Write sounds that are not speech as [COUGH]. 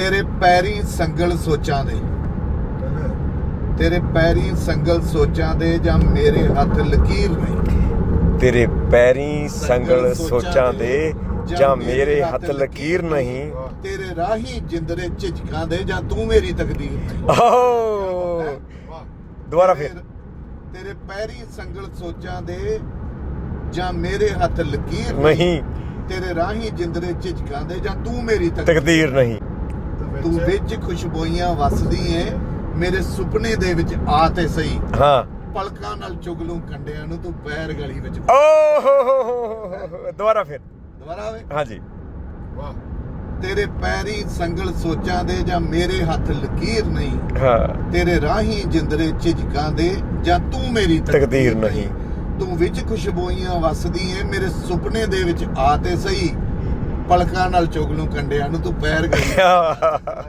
ਤੇਰੇ ਪੈਰੀ ਸੰਗਲ ਸੋਚਾਂ ਦੇ। ਤੇਰੇ ਪੈਰੀ ਸੰਗਲ ਸੋਚਾਂ ਦੇ ਜਾਂ ਮੇਰੇ ਹੱਥ ਲਕੀਰ ਨਹੀਂ ਤੇਰੇ ਪੈਰੀ ਸੰਗਲ ਸੋਚਾਂ ਦੇ ਜਾਂ ਮੇਰੇ ਹੱਥ ਲਕੀਰ ਨਹੀਂ। ਤੇਰੇ ਰਾਹੀ ਜਿੰਦਰੇ ਝਿਜਕਾਂ ਦੇ ਜਾਂ ਤੂੰ ਮੇਰੀ ਤਕਦੀਰ ਓ ਦੁਬਾਰਾ ਫਿਰ। ਤੇਰੇ- ਪੈਰੀ ਸੰਗਲ ਸੋਚਾਂ ਦੇ ਜਾਂ ਮੇਰੇ ਹੱਥ ਲਕੀਰ ਨਹੀਂ। ਤੇਰੇ ਰਾਹੀ ਜਿੰਦਰੇ ਝਿਜਕਾਂ ਦੇ ਜਾਂ ਤੂੰ ਮੇਰੀ ਤਕਦੀਰ ਨਹੀਂ। ਤੂੰ ਵਿੱਚ ਖੁਸ਼ਬੋਈਆਂ ਵਸਦੀ ਏ ਮੇਰੇ ਸੁਪਨੇ ਦੇ ਵਿੱਚ ਆ ਤੇ ਸਹੀ। ਹਾਂ। ਪਲਕਾਂ ਨਾਲ ਚੁਗ ਲੂੰ ਕੰਡਿਆਂ ਨੂੰ ਤੂੰ ਪੈਰ ਗਲੀ ਵਿੱਚ ਓ ਹੋ ਹੋ ਹੋ ਦੁਬਾਰਾ ਫਿਰ। ਦੁਬਾਰਾ ਆਵੇ। ਹਾਂਜੀ। ਵਾਹ। ਤੇਰੇ ਪੈਰੀ ਸੰਗਲ ਸੋਚਾਂ ਦੇ ਜਾਂ ਮੇਰੇ ਹੱਥ ਲਕੀਰ ਨਹੀਂ। ਹਾਂ। ਤੇਰੇ ਰਾਹੀ ਜਿੰਦਰੇ ਝਿਜਕਾਂ ਦੇ ਜਾਂ ਤੂੰ ਮੇਰੀ ਤਕਦੀਰ ਨਹੀਂ। ਤੂੰ ਵਿੱਚ ਖੁਸ਼ਬੋਈਆਂ ਵਸਦੀ ਏ ਮੇਰੇ ਸੁਪਨੇ ਦੇ ਵਿੱਚ ਆ ਤੇ ਸਹੀ। ਪਲਕਾਂ ਨਾਲ ਚੁਗ ਲੂੰ ਕੰਡਿਆਂ ਨੂੰ ਤੂੰ ਪੈਰ ਗਲੀ [LAUGHS]